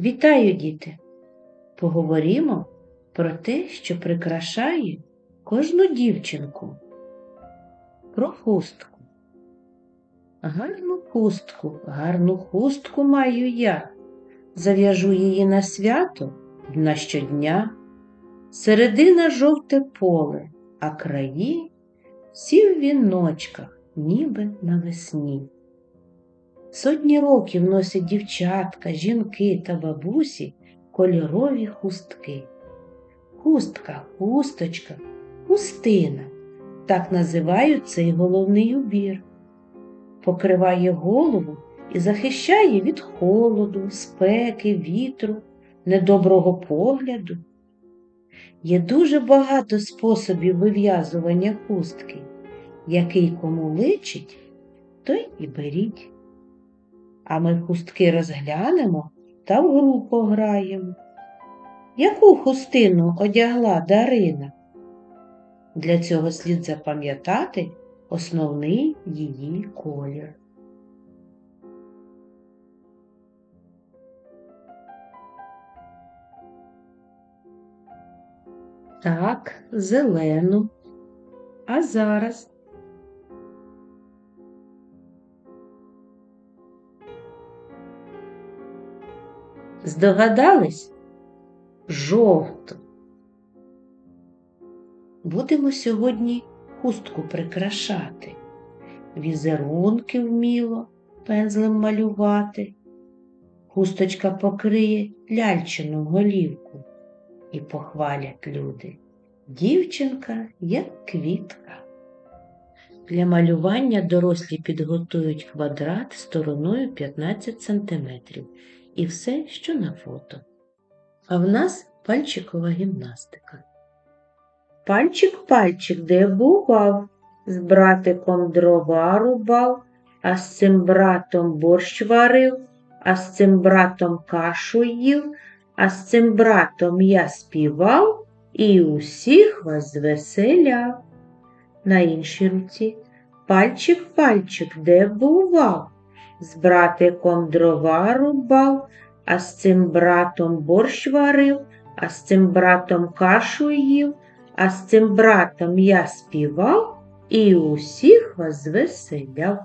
Вітаю, діти! Поговоримо про те, що прикрашає кожну дівчинку. Про хустку. Гарну хустку, гарну хустку маю я. Зав'яжу її на свято на щодня. Середина жовте поле, а краї всі в віночках, ніби навесні. Сотні років носять дівчатка, жінки та бабусі кольорові хустки. Хустка, хусточка, хустина так називають цей головний убір. Покриває голову і захищає від холоду, спеки, вітру, недоброго погляду. Є дуже багато способів вив'язування хустки, який кому личить, той і беріть. А ми хустки розглянемо та в гру пограємо. Яку хустину одягла Дарина? Для цього слід запам'ятати основний її колір. Так, зелену. А зараз Здогадались? Жовту. Будемо сьогодні хустку прикрашати, візерунки вміло пензлем малювати. Хусточка покриє ляльчину голівку і похвалять люди. Дівчинка як квітка. Для малювання дорослі підготують квадрат стороною 15 см і все, що на фото. А в нас пальчикова гімнастика. Пальчик пальчик де бував, з братиком дрова рубав, а з цим братом борщ варив, а з цим братом кашу їв, а з цим братом я співав і усіх вас звеселяв. На іншій руці пальчик пальчик де бував, з братиком дрова рубав, а з цим братом борщ варив, а з цим братом кашу їв, а з цим братом я співав і усіх вас звеселяв.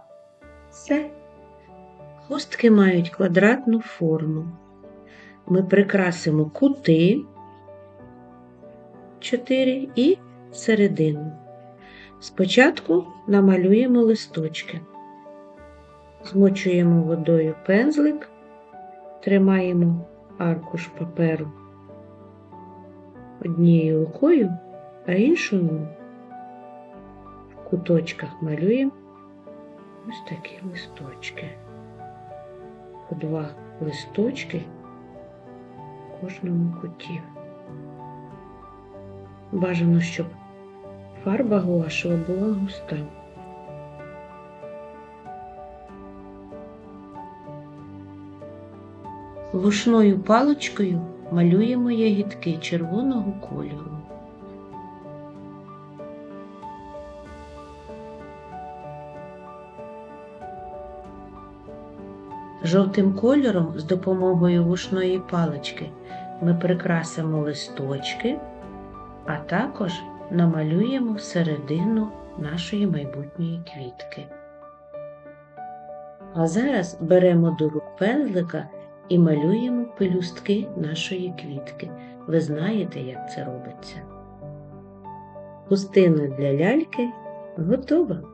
Все. Хустки мають квадратну форму. Ми прикрасимо кути 4 і середину. Спочатку намалюємо листочки. Змочуємо водою пензлик, тримаємо аркуш паперу однією рукою, а іншою в куточках малюємо ось такі листочки. По два листочки в кожному куті. Бажано, щоб фарба гуашева була густа. Лушною паличкою малюємо ягідки червоного кольору. Жовтим кольором з допомогою вушної палички ми прикрасимо листочки, а також намалюємо середину нашої майбутньої квітки. А зараз беремо до рук пензлика і малюємо пелюстки нашої квітки. Ви знаєте, як це робиться. Пустина для ляльки готова.